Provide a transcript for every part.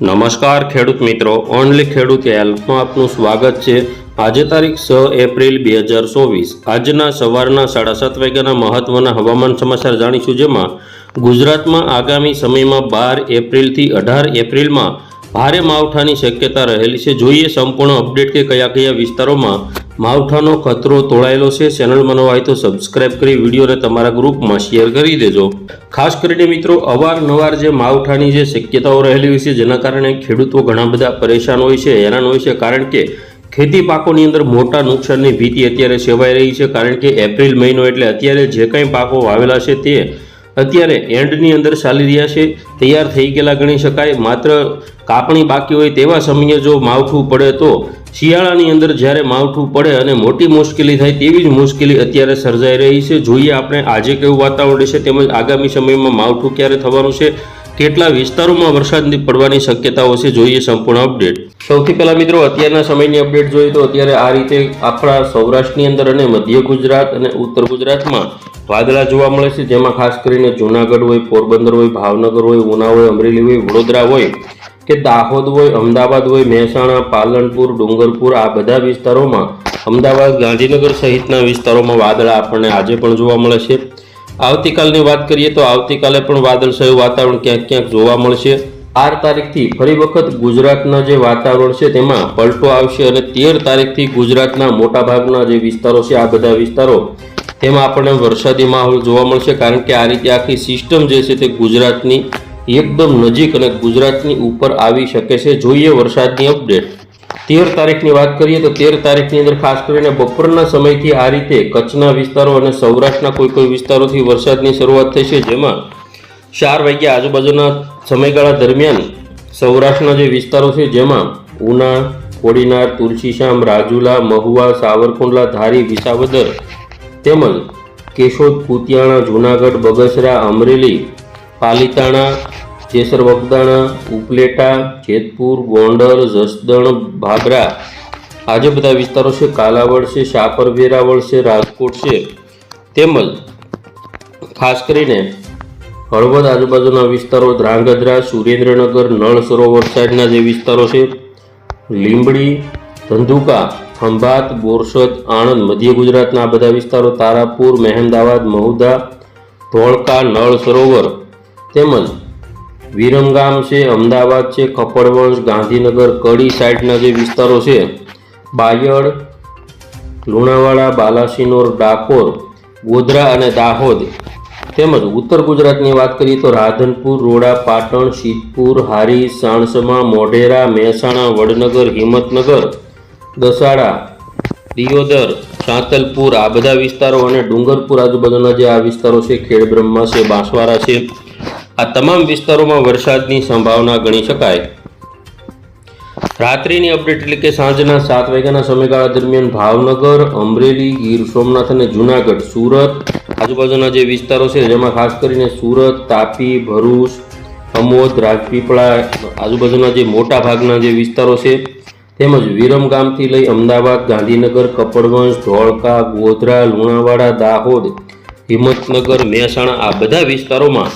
નમસ્કાર ખેડૂત મિત્રો, ઓનલી ખેડૂત હેલ્પમાં આપનું સ્વાગત છે. આજે તારીખ છ એપ્રિલ બે હજાર ચોવીસ. આજના સવારના સાડા સાત વાગ્યાના મહત્વના હવામાન સમાચાર જાણીશું જેમાં ગુજરાતમાં આગામી સમયમાં બાર એપ્રિલથી અઢાર એપ્રિલમાં ભારે માવઠાની શક્યતા રહેલી છે. જોઈએ સંપૂર્ણ અપડેટ કે કયા કયા વિસ્તારોમાં માવઠાનો ખતરો તોળાયેલો છે. ચેનલમાં નવા તો સબસ્ક્રાઇબ કરી વિડીયોને તમારા ગ્રુપમાં શેર કરી દેજો. ખાસ કરીને મિત્રો, અવારનવાર જે માવઠાની જે શક્યતાઓ રહેલી હોય છે, જેના કારણે ખેડૂતો ઘણા બધા પરેશાન હોય છે, હેરાન હોય છે, કારણ કે ખેતી પાકોની અંદર મોટા નુકસાનની ભીતિ અત્યારે સેવાઈ રહી છે, કારણ કે એપ્રિલ મહિનો એટલે અત્યારે જે કંઈ પાકો વાવેલા છે તે અત્યારે એન્ડની અંદર ચાલી રહ્યા છે. તૈયાર થઈ ગયેલા ગણી શકાય. માત્ર કાપણી બાકી હોય તેવા સમયે જો માવઠું પડે તો શિયાળાની અંદર જ્યારે માવઠું પડે અને મોટી મુશ્કેલી થાય તેવી જ મુશ્કેલી અત્યારે સર્જાઈ રહી છે. જોઈએ આપણે આજે કેવું વાતાવરણ રહેશે તેમજ આગામી સમયમાં માવઠું ક્યારે થવાનું છે. કેટલા વિસ્તારોમાં વરસાદની પડવાની શક્યતાઓ છે, જોઈએ સંપૂર્ણ અપડેટ. સૌથી પહેલા મિત્રો, અત્યારના સમયની અપડેટ જોઈએ તો અત્યારે આ રીતે આપણા સૌરાષ્ટ્રની અંદર અને મધ્ય ગુજરાત અને ઉત્તર ગુજરાતમાં વાદળા જોવા મળે છે, જેમાં ખાસ કરીને જૂનાગઢ હોય, પોરબંદર હોય, ભાવનગર હોય, ઉના હોય, અમરેલી હોય, વડોદરા હોય કે દાહોદ હોય, અમદાવાદ હોય, મહેસાણા, પાલનપુર, ડુંગરપુર, આ બધા વિસ્તારોમાં અમદાવાદ, ગાંધીનગર સહિતના વિસ્તારોમાં વાદળા આપણને આજે પણ જોવા મળે છે. આવતીકાલની વાત કરીએ તો આવતીકાલે પણ વાદળછાયું વાતાવરણ ક્યાંક ક્યાંક જોવા મળશે. બાર તારીખથી ફરી વખત ગુજરાતના જે વાતાવરણ છે તેમાં પલટો આવશે અને તેર તારીખથી ગુજરાતના મોટાભાગના જે વિસ્તારો છે, આ બધા વિસ્તારો, તેમાં આપણને વરસાદી માહોલ જોવા મળશે કારણ કે આ રીતે આખી સિસ્ટમ જે છે તે ગુજરાતની એકદમ નજીક અને ગુજરાતની ઉપર આવી શકે છે. જોઈએ વરસાદની અપડેટ. તેર તારીખની વાત કરીએ તો તેર તારીખની અંદર ખાસ કરીને બપોરના સમયથી આ રીતે કચ્છના વિસ્તારો અને સૌરાષ્ટ્રના કોઈ કોઈ વિસ્તારોથી વરસાદની શરૂઆત થઈ છે, જેમાં ચાર વાગ્યા આજુબાજુના સમયગાળા દરમિયાન સૌરાષ્ટ્રના જે વિસ્તારો છે, જેમાં ઉના, કોડીનાર તુલસીશ્યામ રાજુલા, મહુવા, સાવરકુંડલા, ધારી, વિસાવદર તેમજ કેશોદ, કુતિયાણા, જૂનાગઢ, બગસરા, અમરેલી, પાલીતાણા જેસર વગદાણા, ઉપલેટા, જેતપુર, ગોંડલ, જસદણ ભાભરા આજે બધા વિસ્તારો છે કાલાવડ છે શાપર વેરાવળ છે, રાજકોટ છે. તેમજ ખાસ કરીને હળવદ આજુબાજુના વિસ્તારો ધ્રાંગધ્રા, સુરેન્દ્રનગર, નળ સરોવર સાઈડના જે વિસ્તારો છે, લીંબડી, ધંધુકા, ખંભાત, બોરસદ, આણંદ, મધ્ય ગુજરાતના આ બધા વિસ્તારો તારાપુર, મહેમદાવાદ મહુદા ધોળકા, નળ સરોવર તેમજ વિરમગામ છે, અમદાવાદ છે કપડવંશ ગાંધીનગર, કડી સાઈડના જે વિસ્તારો છે, બાયડ, લુણાવાડા, બાલાસિનોર, ડાકોર, ગોધરા અને દાહોદ. તેમજ ઉત્તર ગુજરાતની વાત કરીએ તો રાધનપુર, રોડા, પાટણ સિદ્ધપુર હારી, સાણસમા, મોઢેરા, મહેસાણા, વડનગર, હિંમતનગર, દસાડા, દિયોદર, સાંતલપુર આ બધા વિસ્તારો અને ડુંગરપુર આજુબાજુના જે આ વિસ્તારો છે, ખેડબ્રહ્મા છે, બાંસવાડા છે આ તમામ વિસ્તારોમાં વરસાદની સંભાવના ગણી શકાય. રાત્રિની અપડેટ એટલે કે સાંજના સાત વાગ્યાના સમયગાળા દરમિયાન ભાવનગર, અમરેલી, ગીર સોમનાથ અને જૂનાગઢ, સુરત, આજુબાજુના જે વિસ્તારો છે, જેમાં ખાસ કરીને સુરત, તાપી, ભરૂચ, અમોદ, રાજપીપળા, આજુબાજુના જે મોટા ભાગના જે વિસ્તારો છે, તેમજ વિરમગામથી લઈ અમદાવાદ, ગાંધીનગર, કપડવંશ, ધોળકા, ગોધરા, લુણાવાડા, દાહોદ, હિંમતનગર, મહેસાણા આ બધા વિસ્તારોમાં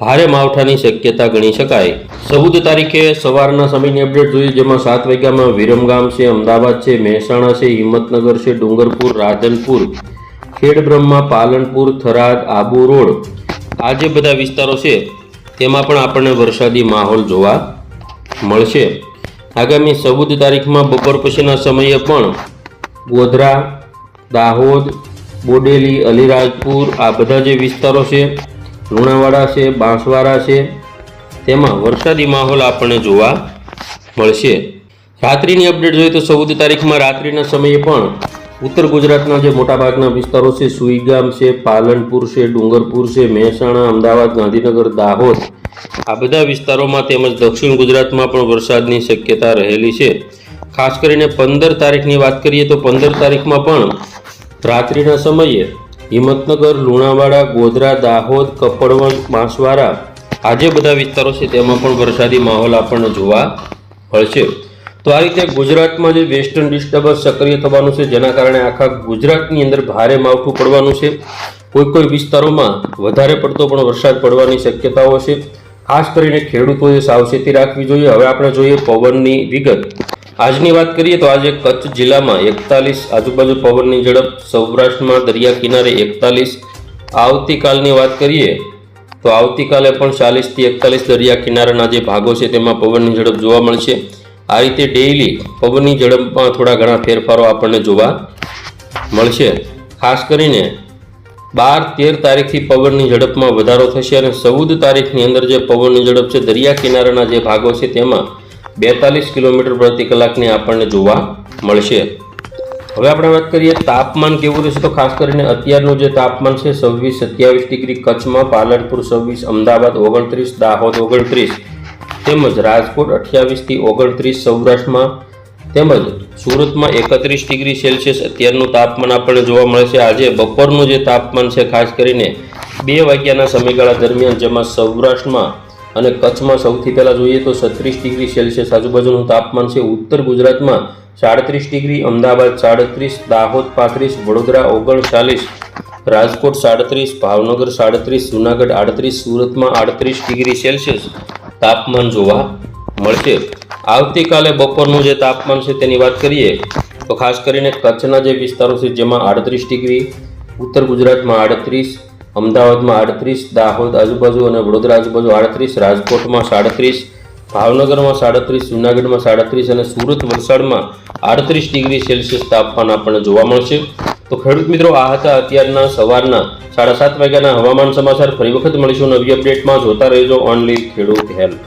ભારે માવઠાની શક્યતા ગણી શકાય. ચૌદ તારીખે સવારના સમયની અપડેટ જોઈએ, જેમાં સાત વાગ્યામાં વિરમગામ છે, અમદાવાદ છે, મહેસાણા છે, હિંમતનગર છે, ડુંગરપુર, રાધનપુર, ખેડબ્રહ્મા, પાલનપુર, થરાદ, આબુ રોડ. આ જે બધા વિસ્તારો છે, તેમાં પણ આપણને વરસાદી માહોલ જોવા મળશે. આગામી ચૌદ તારીખમાં બપોર પછીના સમયે પણ ગોધરા, દાહોદ, બોડેલી, અલીરાજપુર, આ બધા જે વિસ્તારો છે લુણાવાડા છે, બાંસવાડા છે, તેમાં વરસાદી માહોલ આપણને જોવા મળશે. રાત્રિની અપડેટ જોઈએ તો ચૌદ તારીખમાં રાત્રિના સમયે પણ ઉત્તર ગુજરાતના જે મોટાભાગના વિસ્તારો છે, સુઈગામ છે, પાલનપુર છે, ડુંગરપુર છે, મહેસાણા, અમદાવાદ, ગાંધીનગર, દાહોદ, આ બધા વિસ્તારોમાં તેમજ દક્ષિણ ગુજરાતમાં પણ વરસાદની શક્યતા રહેલી છે. ખાસ કરીને પંદર તારીખની વાત કરીએ તો પંદર તારીખમાં પણ રાત્રિના સમયે હિંમતનગર, લુણાવાડા, ગોધરા, દાહોદ કપડવન બાંસવાડા આ જે બધા વિસ્તારો છે તેમાં પણ વરસાદી માહોલ આપણને જોવા મળશે. તો આ રીતે ગુજરાતમાં જે વેસ્ટર્ન ડિસ્ટર્બન્સ સક્રિય થવાનું છે, જેના કારણે આખા ગુજરાતની અંદર ભારે માવઠું પડવાનું છે. કોઈ કોઈ વિસ્તારોમાં વધારે પડતો પણ વરસાદ પડવાની શક્યતાઓ છે. ખાસ કરીને ખેડૂતોએ સાવચેતી રાખવી જોઈએ. હવે આપણે જોઈએ પવનની વિગત. આજની વાત કરીએ તો આજે કચ્છ જિલ્લામાં એકતાલીસ આજુબાજુ પવનની ઝડપ સૌરાષ્ટ્રમાં દરિયા કિનારે એકતાલીસ. આવતીકાલની વાત કરીએ તો આવતીકાલે પણ ચાલીસથી એકતાલીસ દરિયા કિનારાના જે ભાગો છે તેમાં પવનની ઝડપ જોવા મળશે. આ રીતે ડેઇલી પવનની ઝડપમાં થોડા ઘણા ફેરફારો આપણને જોવા મળશે. ખાસ કરીને બાર તેર તારીખથી પવનની ઝડપમાં વધારો થશે અને ચૌદ તારીખની અંદર જે પવનની ઝડપ છે દરિયા કિનારાના જે ભાગો છે તેમાં બેતાલીસ કિલોમીટર પ્રતિ કલાકની આપણને જોવા મળશે. હવે આપણે વાત કરીએ તાપમાન કેવું રહેશે? તો ખાસ કરીને અત્યારનું જે તાપમાન છે, છવ્વીસ સત્યાવીસ ડિગ્રી કચ્છમાં, પાલનપુર છવ્વીસ, અમદાવાદ ઓગણત્રીસ, દાહોદ ઓગણત્રીસ, તેમજ રાજકોટ અઠ્યાવીસથી ઓગણત્રીસ, સૌરાષ્ટ્રમાં તેમજ સુરતમાં એકત્રીસ ડિગ્રી સેલ્સિયસ અત્યારનું તાપમાન આપણને જોવા મળે છે આજે બપોરનું જે તાપમાન છે, ખાસ કરીને બે વાગ્યાના સમયગાળા દરમિયાન, જેમાં સૌરાષ્ટ્રમાં અને કચ્છમાં સૌથી પહેલાં જોઈએ તો છત્રીસ ડિગ્રી સેલ્સિયસ આજુબાજુનું તાપમાન છે ઉત્તર ગુજરાતમાં સાડત્રીસ ડિગ્રી, અમદાવાદ સાડત્રીસ, દાહોદ પાંત્રીસ, વડોદરા ઓગણચાલીસ, રાજકોટ સાડત્રીસ, ભાવનગર સાડત્રીસ, જુનાગઢ આડત્રીસ, સુરતમાં આડત્રીસ ડિગ્રી સેલ્સિયસ તાપમાન જોવા મળશે. આવતીકાલે બપોરનું જે તાપમાન છે તેની વાત કરીએ તો ખાસ કરીને કચ્છના જે વિસ્તારો છે જેમાં આડત્રીસ ડિગ્રી, ઉત્તર ગુજરાતમાં આડત્રીસ અમદાવાદમાં આડત્રીસ, દાહોદ આજુબાજુ અને વડોદરા આજુબાજુ આડત્રીસ, રાજકોટમાં સાડત્રીસ, ભાવનગરમાં સાડત્રીસ, જુનાગઢમાં સાડત્રીસ અને સુરત વલસાડમાં આડત્રીસ ડિગ્રી સેલ્સિયસ તાપમાન આપણને જોવા મળશે. તો ખેડૂત મિત્રો, આ હતા અત્યારના સવારના સાડા સાત વાગ્યાના હવામાન સમાચાર. ફરી વખત મળીશું નવી અપડેટમાં. જોતા રહેજો ઓનલી ખેડૂત હેલ્પ